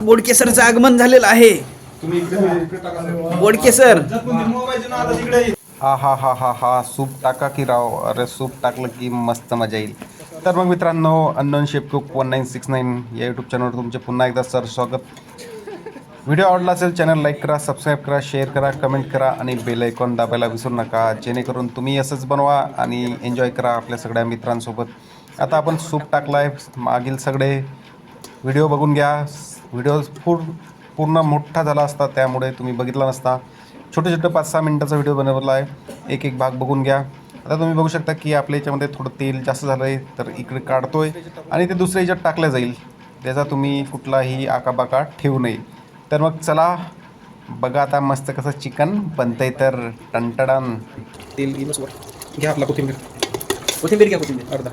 बोडके सरचं आगमन झालेलं आहे. बोडके सर मोबाईल ना आता तिकडे हा हा हा हा हा सूप टाका की राव. अरे सूप टाकलं की मस्त मजा येईल. तर मग मित्रांनो unknown shape cook one nine six nine या यूट्यूब चॅनलवर तुमचे पुन्हा एकदा सर स्वागत. व्हिडिओ आवडला असेल चॅनल लाईक करा सबस्क्राईब करा शेअर करा कमेंट करा आणि बेल आयकॉन दाबायला विसरू नका. जेणेकरून तुम्ही असंच बनवा आणि एन्जॉय करा आपल्या सगळ्या मित्रांसोबत. आता आपण सूप टाकला आहे मागील सगळे. व्हिडिओ बघून घ्या. व्हिडिओ फूड पूर्ण मोठा झाला असता त्यामुळे तुम्ही बघितला नसता. छोटे छोटे पाच सहा मिनटाचा व्हिडिओ बनवला आहे. एक एक भाग बघून घ्या. आता तुम्ही बघू शकता की आपल्या याच्यामध्ये थोडं तेल जास्त झालं आहे तर इकडे काढतो आहे आणि ते दुसऱ्या याच्यात टाकलं जाईल. त्याचा तुम्ही कुठलाही आकाबाका ठेवू नये. तर मग चला बघा आता मस्त कसं चिकन बनतंय तर. टनटडान तेल घ्या आपला कोथिंबीर. कोथिंबीर घ्या कोथिंबीर अर्धा.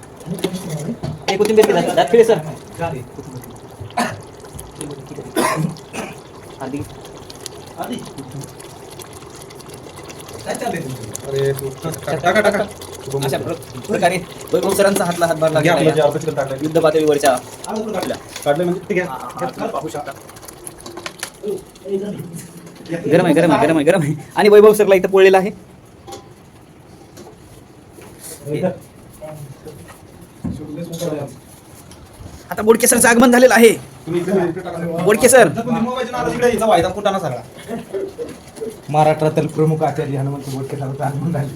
कोथिंबीर सर. आधी. अरे तू टाका टाका अशा प्र- प्रकारे वैभव सरांचा हातला हातभार घ्या आपलं जे लागला अर्ध चिकन टाकलंय युद्ध पातळीवरच्या काढलं. म्हणजे ते घ्या. पाहू शकता. गरम आहे गरम आहे गरम आहे गरम आहे. आणि वैभव सरला इथं पोळलेला आहे. आता बोडके सरचं आगमन झालेलं आहे. बोडके सर. तिकडे महाराष्ट्रातील प्रमुख आचार्य हनुमंत बोडके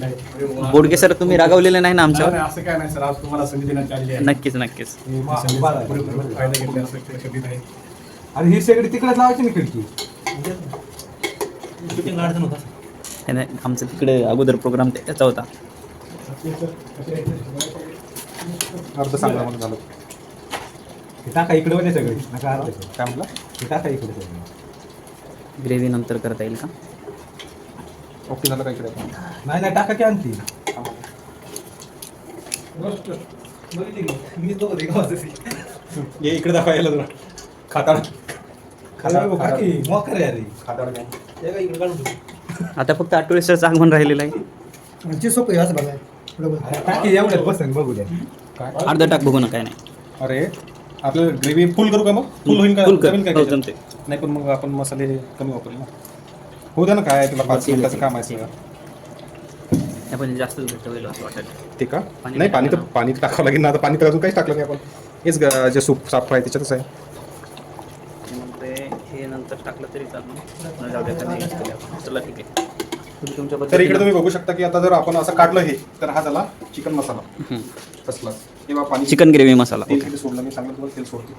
आहे. बोडके सर तुम्ही रागवलेले नाही ना आमच्यावर? नाही, असं काय नाही सर. आज तुम्हाला संधी नक्कीच नक्कीच. हे आणि ही सगळी तिकडेच लावायची ना खिडकी? हे नाही, आमचं तिकडे अगोदर प्रोग्राम त्याचा होता. अर्ध सांगा मला झालं. हे टाका इकडे मध्ये सगळे. नका. काय म्हटलं? हे टाका इकडे सगळे ग्रेव्ही नंतर करता येईल का? ओके झालं काय इकडे? नाही नाही टाका की? आणती ये इकडे खाताड. अरे काकी, मोकर आहे अरे. आता फक्त आठवडे आगमन राहिलेलं आहे. अरे टाकी एवढ्यात बसन बघू द्या. काय? अर्धा टाक बघू ना काय नाही. अरे. आपल्याला ग्रेव्ही फुल करू का मग? फुल होईल का? फुल कर. जमेल काय हो, त्याच्यात? जमते. नाही पण मग आपण मसाले कमी वापरले ना. होऊ द्या ना काय तुला पाच मिनिटाचं काम. आहे सगळं. आपण जास्त घट्ट होईल असं वाटत ते का? पाणी नाही पाणी तर टाकावं पाणी तर टाकावं लागेल ना. आता पाणी तर अजून काहीच टाकलं नाही आपण. हेच ग- जे सूप साफ़ आहे त्याच्यातच आहे. मग ते हे नंतर टाकलं तरी चालेल जाऊ द्या. चला ठीक आहे. तुम्ही तुमच्या तर इकडे तुम्ही बघू शकता की आता जर आपण असं काढलं हे तर हा झाला चिकन मसाला. कसला किंवा पाणी चिकन ग्रेव्ही मसाला. तेल सोडलं मी सांगितलं तुम्हाला तेल सोडतो.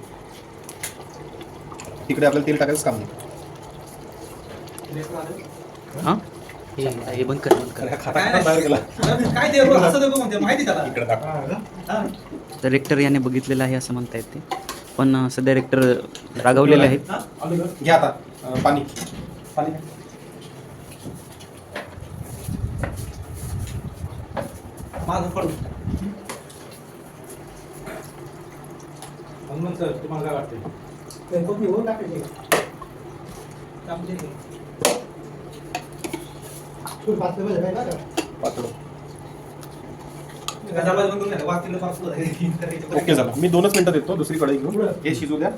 तिकडे आपल्याला तेल टाकायचं काम नाही. हां? हे हे बंद कर बंद तर रेक्टर याने बघितलेलं आहे असं म्हणता येते. पण सध्या रेक्टर रागवलेले आहेत. घ्या आता अं, पाणी. पाणी हनुमंत सर तुम्हाला काय वाटतं पातळ ओके झालं मी दोनच मिनिटं देतो दुसरी कढई घेऊन हे शिजू द्या.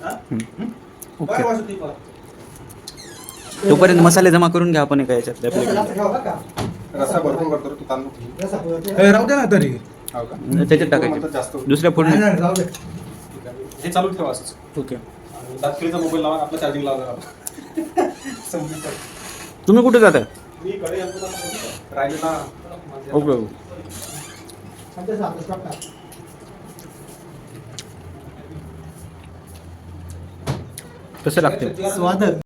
ओके. तोपर्यंत मसाले जमा करून घ्या आपण एका याच्यात रस्सा भरपूर करतो रे, तू तांदूळ. ए, राहू द्या ना तरी. हो का? त्याच्यात म्हणतात टाकायचे. जास्त. होतं. दुसऱ्या फोडणी. राहू दे. ठीक आहे. हे चालू ठेवा असंच. ओके आणि दातखिळीचा मोबाईल लावा आपला चार्जिंग लावा जरा. तुम्ही कुठे जाता मी ना, राहिलेला. माझ्या- ओके. कसं लागते स्वाद